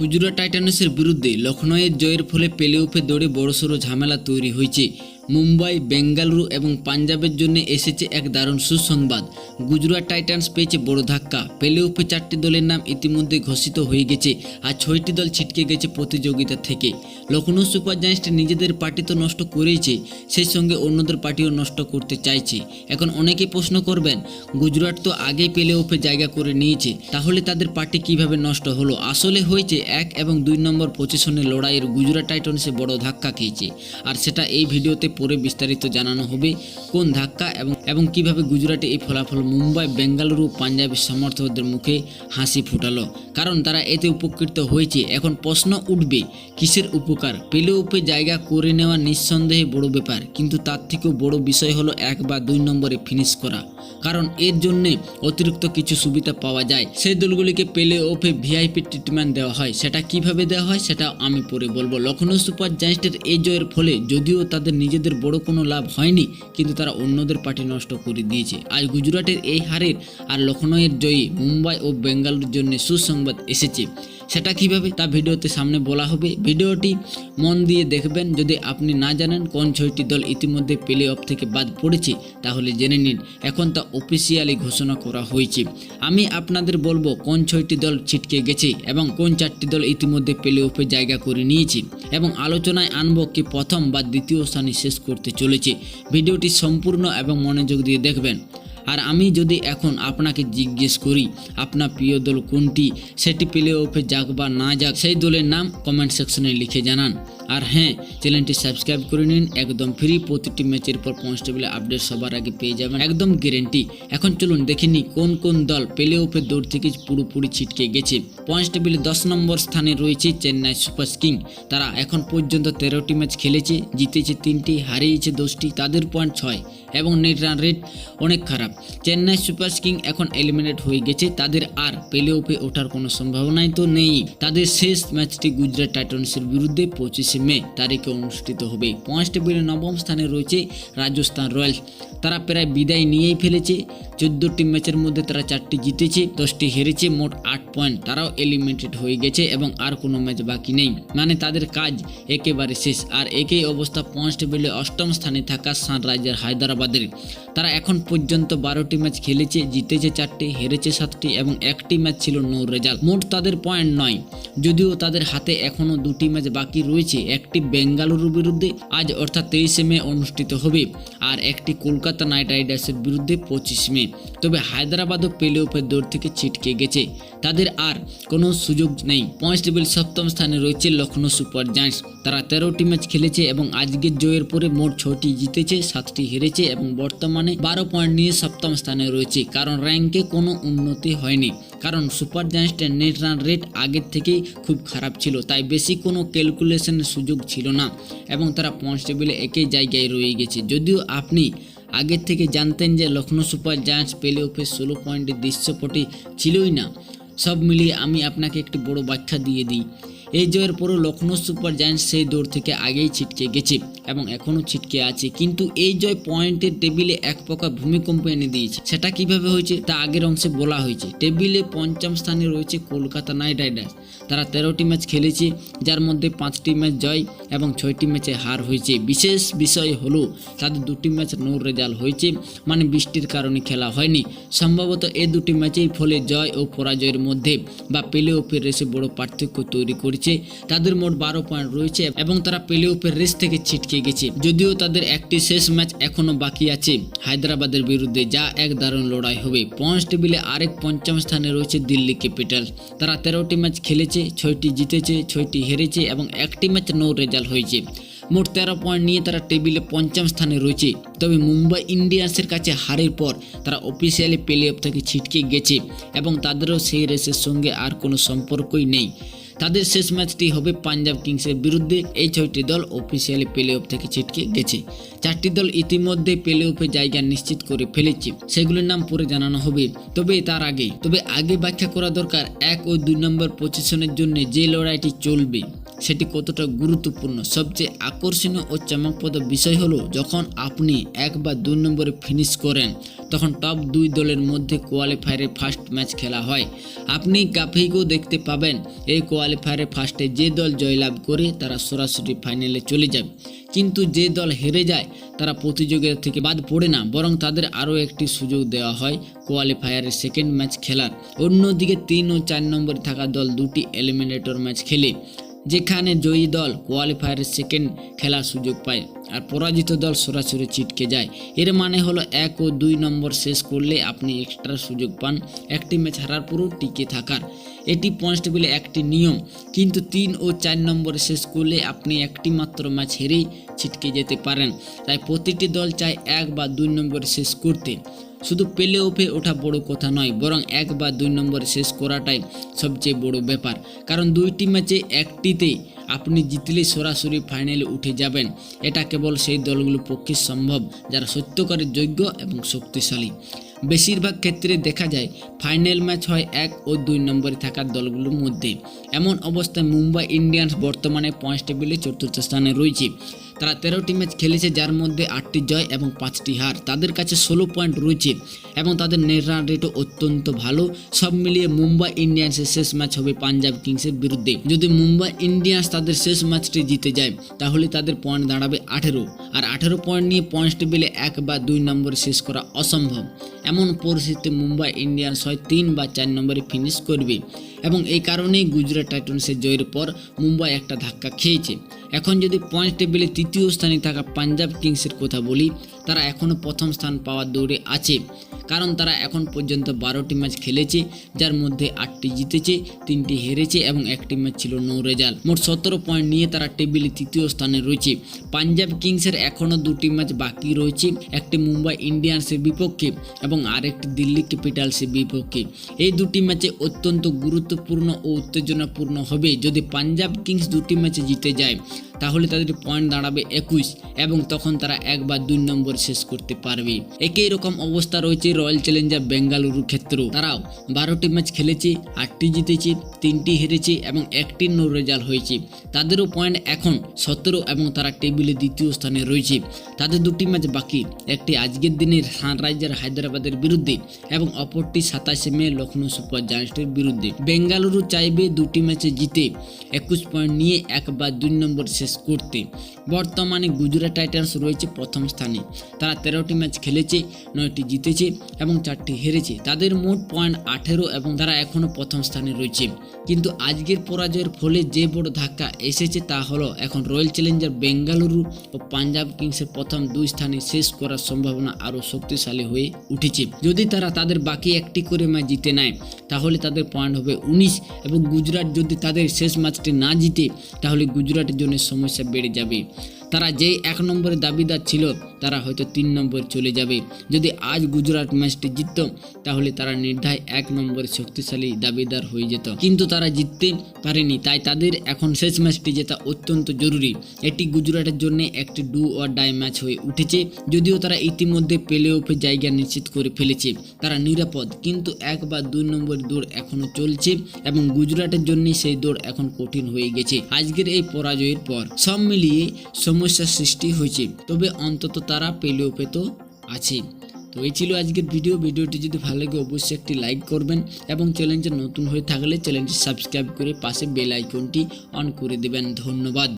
গুজরাট টাইটানসের বিরুদ্ধে লখনৌয়ের জয়ের ফলে প্লে অফে দৌড়ে বড়সড় ঝামেলা তৈরি হয়েছে। মুম্বাই, বেঙ্গালুরু এবং পাঞ্জাবের জন্য এসেছে এক দারুণ সুসংবাদ। গুজরাট টাইটান্স পেয়েছে বড় ধাক্কা। পেলে উফে চারটি দলের নাম ইতিমধ্যে ঘোষিত হয়ে গেছে আর ছয়টি দল ছিটকে গেছে প্রতিযোগিতা থেকে। লখনৌ সুপার জায়ান্টস নিজেদের পার্টি তো নষ্ট করেইছে, সেই সঙ্গে অন্যদের পার্টিও নষ্ট করতে চাইছে। এখন অনেকে প্রশ্ন করবেন, গুজরাট তো আগেই পেলে ওপে জায়গা করে নিয়েছে, তাহলে তাদের পার্টি কীভাবে নষ্ট হলো? আসলে হয়েছে এক এবং দুই নম্বর পজিশনের লড়াইয়ের গুজরাট টাইটনসে বড় ধাক্কা খেয়েছে। আর সেটা এই ভিডিওতে পরে বিস্তারিত জানানো হবে কোন ধাক্কা এবং এবং কীভাবে গুজরাটে এই ফলাফল মুম্বাই, বেঙ্গালুরু পাঞ্জাবের সমর্থকদের মুখে হাসি ফুটালো। কারণ তারা এতে উপকৃত হয়েছে। এখন প্রশ্ন উঠবে, কিসের উপকার? পেলে উপে জায়গা করে নেওয়া নিঃসন্দেহে বড় ব্যাপার। কিন্তু তার থেকেও বড় বিষয় হলো এক বা দুই নম্বরে ফিনিশ করা। কারণ এর জন্য অতিরিক্ত কিছু সুবিধা পাওয়া যায়। সেই দলগুলিকে পেলে ওপে ভিআইপি ট্রিটমেন্ট দেওয়া হয়। সেটা কীভাবে দেওয়া হয় সেটা আমি পরে বলব। লখনৌ সুপার জায়ান্টের এই জয়ের ফলে যদিও তাদের নিজেদের বড় কোনো লাভ হয়নি, কিন্তু তারা অন্যদের পার্টি নষ্ট করে দিয়েছে। আজ গুজরাটের এই হারের আর লখনৌয়ের জয়ী মুম্বাই ও বেঙ্গালুর জন্য সুসংবাদ এসেছে। সেটা কীভাবে তা ভিডিওতে সামনে বলা হবে। ভিডিওটি মন দিয়ে দেখবেন। যদি আপনি না জানেন কোন ছয়টি দল ইতিমধ্যে প্লে অফ থেকে বাদ পড়েছে, তাহলে জেনে নিন। এখন তা অফিসিয়ালি ঘোষণা করা হয়েছে। আমি আপনাদের বলব কোন ছয়টি দল ছিটকে গেছে এবং কোন চারটি দল ইতিমধ্যে প্লে অফে জায়গা করে নিয়েছে এবং আলোচনায় আনব কি প্রথম বা দ্বিতীয় স্থানে শেষ করতে চলেছে। ভিডিওটি সম্পূর্ণ এবং মনোযোগ দিয়ে দেখবেন। আর আমি যদি এখন আপনাকে জিজ্ঞেস করি, আপনার প্রিয় দল কোনটি? সেটি প্লে অফে যাক বা না যাক, সেই দলের নাম কমেন্ট সেকশনে লিখে জানান। আর হ্যাঁ চ্যানেলটি সাবস্ক্রাইব করে নিন। একদম ফ্রি প্রতিটি ম্যাচের পর কনস্টেবলের আপডেট সবার আগে পেয়ে যাবেন। একদম গ্যারেন্টি এখন চলুন দেখে নিই কোন কোন দল প্লে অফের দৌড় থেকে পুরোপুরি ছিটকে গেছে। পয়েন্টস টেবিলে দশ নম্বর স্থানে রয়েছে চেন্নাই সুপার কিং তারা এখন পর্যন্ত তেরোটি ম্যাচ খেলেছে, জিতেছে তিনটি, হারিয়েছে দশটি, তাদের পয়েন্ট ছয়। এবং নেট রান রেট অনেক খারাপ। চেন্নাই সুপার কিং এখন এলিমিনেট হয়ে গেছে, তাদের আর প্লে অফে ওঠার কোনো সম্ভাবনাই তো নেই। তাদের শেষ ম্যাচটি গুজরাট টাইটন্সের বিরুদ্ধে পঁচিশে মে তারিখে অনুষ্ঠিত হবে। পয়েন্টস টেবিলে নবম স্থানে রয়েছে রাজস্থান রয়্যালস। তারা প্রায় বিদায় নিয়েই ফেলেছে। চোদ্দোটি ম্যাচের মধ্যে তারা চারটি জিতেছে, দশটি হেরেছে, মোট আট পয়েন্ট। তারাও এলিমিনেটেড হয়ে গেছে এবং আর কোনো ম্যাচ বাকি নেই। মানে তাদের কাজ একেবারে শেষ। আর একই অবস্থা পয়েন্টস টেবিলে অষ্টম স্থানে থাকা সানরাইজার হায়দ্রাবাদের। তারা এখন পর্যন্ত বারোটি ম্যাচ খেলেছে, জিতেছে চারটি, হেরেছে সাতটি এবং একটি ম্যাচ ছিল নো রেজাল্ট। মোট তাদের পয়েন্ট নয়। যদিও তাদের হাতে এখনও দুটি ম্যাচ বাকি রয়েছে একটি বেঙ্গালুরুর বিরুদ্ধে আজ অর্থাৎ তেইশে মে অনুষ্ঠিত হবে আর একটি কলকাতা নাইট রাইডার্সের বিরুদ্ধে পঁচিশ মে। তবে হায়দ্রাবাদও প্লে অফের দৌড় থেকে ছিটকে গেছে। তাদের আর কোনো সুযোগ নেই। পয়েন্ট টেবিল সপ্তম স্থানে রয়েছে লখনৌ সুপার জায়ান্টস। তারা তেরোটি ম্যাচ খেলেছে এবং আজকের জয়ের পরে মোট ছটি জিতেছে, সাতটি হেরেছে এবং বর্তমানে বারো পয়েন্ট নিয়ে সপ্তম স্থানে রয়েছে। কারণ র্যাঙ্কে কোনো উন্নতি হয়নি। কারণ সুপার জায়ান্টসের নেট রান রেট আগের থেকেই খুব খারাপ ছিল, তাই বেশি কোনো ক্যালকুলেশনের সুযোগ ছিল না এবং তারা পয়েন্ট টেবিলে একই জায়গায় রয়ে গেছে। যদিও আপনি আগের থেকে জানতেন যে লখনৌ সুপার জায়ান্টস প্লে অফে ষোলো পয়েন্টের দৃশ্যপটে ছিলই না, সব মিলিয়ে আমি আপনাকে একটি বড় ব্যাখ্যা দিয়ে দিই। এই জয়ের পরও লখনৌ সুপার জায়ান্টস সেই দৌড় থেকে আগেই ছিটকে গেছে। এবং এখনও ছিটকে আছে। কিন্তু এই জয় পয়েন্টের টেবিলে এক প্রকার ভূমিকম্প এনে দিয়েছে। সেটা কীভাবে হয়েছে তা আগের অংশে বলা হয়েছে। টেবিলে পঞ্চম স্থানে রয়েছে কলকাতা নাইট রাইডার্স। তারা তেরোটি ম্যাচ খেলেছে, যার মধ্যে পাঁচটি ম্যাচ জয় এবং ছয়টি ম্যাচে হার হয়েছে। বিশেষ বিষয় হলো, তাদের দুটি ম্যাচ নো রেজাল্ট হয়েছে মানে বৃষ্টির কারণে খেলা হয়নি। সম্ভবত এই দুটি ম্যাচেই ফলে জয় ও পরাজয়ের মধ্যে বা প্লে অফের রেসে বড় পার্থক্য তৈরি করেছে। তাদের মোট বারো পয়েন্ট রয়েছে এবং তারা প্লে অফের রেস থেকে ছিটকে গেছে। যদিও তাদের একটি শেষ ম্যাচ এখনও বাকি আছে। হায়দ্রাবাদের বিরুদ্ধে যা এক দারুণ লড়াই হবে। পয়েন্টস টেবিলে আরেক পঞ্চম স্থানে রয়েছে দিল্লি ক্যাপিটাল তারা তেরোটি ম্যাচ খেলেছে, ছয়টি জিতেছে, ছয়টি হেরেছে এবং একটি ম্যাচ নো রেজাল্ট হয়েছে। মোট তেরো পয়েন্ট নিয়ে তারা টেবিলে পঞ্চম স্থানে রয়েছে। তবে মুম্বাই ইন্ডিয়ান্সের কাছে হারের পর তারা অফিসিয়ালি প্লে অফ থেকে ছিটকে গেছে এবং তাদেরও সেই রেসের সঙ্গে আর কোনো সম্পর্কই নেই। তাদের শেষ ম্যাচটি হবে পাঞ্জাব কিংসের বিরুদ্ধে। এই ছয়টি দল অফিসিয়ালি প্লে অফ থেকে ছিটকে গেছে। চারটি দল ইতিমধ্যে প্লে অফে জায়গা নিশ্চিত করে ফেলেছে। সেগুলোর নাম পরে জানানো হবে। তবে তার আগে, তবে আগে ব্যাখ্যা করা দরকার, এক ও দুই নম্বর পজিশনের জন্য যে লড়াইটি চলবে। সেটি কতটা গুরুত্বপূর্ণ? সবচেয়ে আকর্ষণীয় ও চমকপ্রদ বিষয় হলো, যখন আপনি এক বা দুই নম্বরে ফিনিশ করেন, তখন টপ দুই দলের মধ্যে কোয়ালিফায়ারে ফার্স্ট ম্যাচ খেলা হয়। আপনি গ্রাফিকও দেখতে পাবেন, এই কোয়ালিফায়ারে ফার্স্টে যে দল জয়লাভ করে তারা সরাসরি ফাইনালে চলে যাবে। কিন্তু যে দল হেরে যায়, তারা প্রতিযোগিতা থেকে বাদ পড়ে না, বরং তাদের আরও একটি সুযোগ দেওয়া হয় কোয়ালিফায়ারের সেকেন্ড ম্যাচ খেলার। অন্যদিকে তিন ও চার নম্বরে থাকা দল দুটি এলিমিনেটর ম্যাচ খেলে। যেখানে জয়ী দল কোয়ালিফায়ারের সেকেন্ড খেলার সুযোগ পায় আর পরাজিত দল সরাসরি ছিটকে যায়। এর মানে হলো এক ও দুই নম্বর শেষ করলে আপনি এক্সট্রা সুযোগ পান। একটি ম্যাচ হারার পরও টিকে থাকার। এটি পয়েন্ট টেবিলে একটি নিয়ম। কিন্তু তিন ও চার নম্বরে শেষ করলে আপনি একটি মাত্র ম্যাচ হেরেই ছিটকে যেতে পারেন। তাই প্রতিটি দল চায় এক বা দুই নম্বরে শেষ করতে। শুধু পেলে ওপে ওঠা বড় কথা নয়, বরং এক বা দুই নম্বরে শেষ করাটাই সবচেয়ে বড় ব্যাপার। কারণ দুইটি ম্যাচে একটিতে আপনি জিতলে সরাসরি ফাইনালে উঠে যাবেন। এটা কেবল সেই দলগুলোর পক্ষে সম্ভব, যারা সত্যকারের যোগ্য এবং শক্তিশালী। বেশিরভাগ ক্ষেত্রে দেখা যায়, ফাইনাল ম্যাচ হয় এক ও দুই নম্বরে থাকা দলগুলোর মধ্যে। এমন অবস্থায় মুম্বাই ইন্ডিয়ান্স বর্তমানে পয়েন্ট টেবিলে চতুর্থ স্থানে রয়েছে। তারা তেরোটি ম্যাচ খেলেছে, যার মধ্যে আটটি জয় এবং পাঁচটি হার। তাদের কাছে ষোলো পয়েন্ট রয়েছে এবং তাদের রান রেটও অত্যন্ত ভালো। সব মিলিয়ে মুম্বাই ইন্ডিয়ান্সের শেষ ম্যাচ হবে পাঞ্জাব কিংসের বিরুদ্ধে। যদি মুম্বাই ইন্ডিয়ান্স তাদের শেষ ম্যাচটি জিতে যায়, তাহলে তাদের পয়েন্ট দাঁড়াবে আঠেরো। আর আঠেরো পয়েন্ট নিয়ে পয়েন্ট টেবিলে এক বা দুই নম্বরে শেষ করা অসম্ভব। এমন পরিস্থিতিতে মুম্বাই ইন্ডিয়ান্স হয় তিন বা চার নম্বরে ফিনিশ করবে। এবং এই কারণেই গুজরাট টাইটন্সের জয়ের পর মুম্বাই একটা ধাক্কা খেয়েছে। এখন যদি পয়েন্ট টেবিলে তৃতীয় স্থানে থাকা পাঞ্জাব কিংসের কথা বলি, তারা এখনও প্রথম স্থান পাওয়ার দৌড়ে আছে। কারণ তারা এখন পর্যন্ত বারোটি ম্যাচ খেলেছে, যার মধ্যে আটটি জিতেছে, তিনটি হেরেছে এবং একটি ম্যাচ ছিল নো রেজাল্ট মোট সতেরো পয়েন্ট নিয়ে তারা টেবিলে তৃতীয় স্থানে রয়েছে। পাঞ্জাব কিংসের এখনও দুটি ম্যাচ বাকি রয়েছে, একটি মুম্বাই ইন্ডিয়ান্সের বিপক্ষে এবং আরেকটি দিল্লি ক্যাপিটালসের বিপক্ষে। এই দুটি ম্যাচে অত্যন্ত গুরুত্বপূর্ণ ও উত্তেজনাপূর্ণ হবে। যদি পাঞ্জাব কিংস দুটি ম্যাচে জিতে যায় তাহলে তাদের পয়েন্ট দাঁড়াবে একুশ এবং তখন তারা এক বা দুই নম্বর শেষ করতে পারবে। একই রকম অবস্থা রয়েছে রয়্যাল চ্যালেঞ্জার বেঙ্গালুরু ক্ষেত্র তারাও বারোটি ম্যাচ খেলেছে, আটটি জিতেছে, তিনটি হেরেছে এবং একটি নো রেজাল্ট হয়েছে। তাদেরও পয়েন্ট এখন সতেরো এবং তারা টেবিলে দ্বিতীয় স্থানে রয়েছে। তাদের দুটি ম্যাচ বাকি, একটি আজকের দিনের সানরাইজার হায়দ্রাবাদের বিরুদ্ধে এবং অপরটি সাতাশে মে লখনৌ সুপার জায়ান্টসের বিরুদ্ধে। বেঙ্গালুরু চাইবে দুটি ম্যাচে জিতে, একুশ পয়েন্ট নিয়ে এক বা দুই নম্বর শেষ করতে বর্তমানে গুজরাট টাইটান্স রয়েছে প্রথম স্থানে। তারা তেরোটি ম্যাচ খেলেছে, নয়টি জিতেছে এবং চারটি হেরেছে। তাদের মোট পয়েন্ট আঠেরো এবং তারা এখনও প্রথম স্থানে রয়েছে। কিন্তু আজকের পরাজয়ের ফলে যে বড় ধাক্কা এসেছে তা হলো এখন রয়্যাল চ্যালেঞ্জার বেঙ্গালুরু ও পাঞ্জাব কিংসের প্রথম দুই স্থানে শেষ করার সম্ভাবনা আরও শক্তিশালী হয়ে উঠেছে। যদি তারা তাদের বাকি একটি করে ম্যাচ জিতে নেয়, তাহলে তাদের পয়েন্ট হবে উনিশ এবং গুজরাট যদি তাদের শেষ ম্যাচটি না জিতে, তাহলে গুজরাটের জন্য সমস্যা বেড়ে যাবে তারা যেই এক নম্বরে দাবিদার ছিল, তারা হয়তো তিন নম্বর চলে যাবে। যদি আজ গুজরাট ম্যাচটি জিতত, তাহলে তারা নির্ধায় এক নম্বরে শক্তিশালী দাবিদার হয়ে যেত। কিন্তু তারা জিততে পারেনি, তাই তাদের এখন শেষ ম্যাচটি জেতা অত্যন্ত জরুরি। এটি গুজরাটের জন্য একটি ডু অর ডাই ম্যাচ হয়ে উঠেছে, যদিও তারা ইতিমধ্যে প্লে অফে জায়গা নিশ্চিত করে ফেলেছে। তারা নিরাপদ, কিন্তু এক বা দুই নম্বর দৌড় এখনও চলছে এবং গুজরাটের জন্য সেই দৌড় এখন কঠিন হয়ে গেছে। আজকের এই পরাজয়ের পর সব মিলিয়ে সমস্যার সৃষ্টি হয়েছে, তবে অন্তত তারা পেলেও পেত আছে। তো এই ছিল আজকের ভিডিও। ভিডিওটি যদি ভালো লাগে, অবশ্যই একটি লাইক করবেন এবং চ্যানেলটি নতুন হয়ে থাকলে চ্যানেলটি সাবস্ক্রাইব করে পাশে বেল আইকনটি অন করে দেবেন। ধন্যবাদ।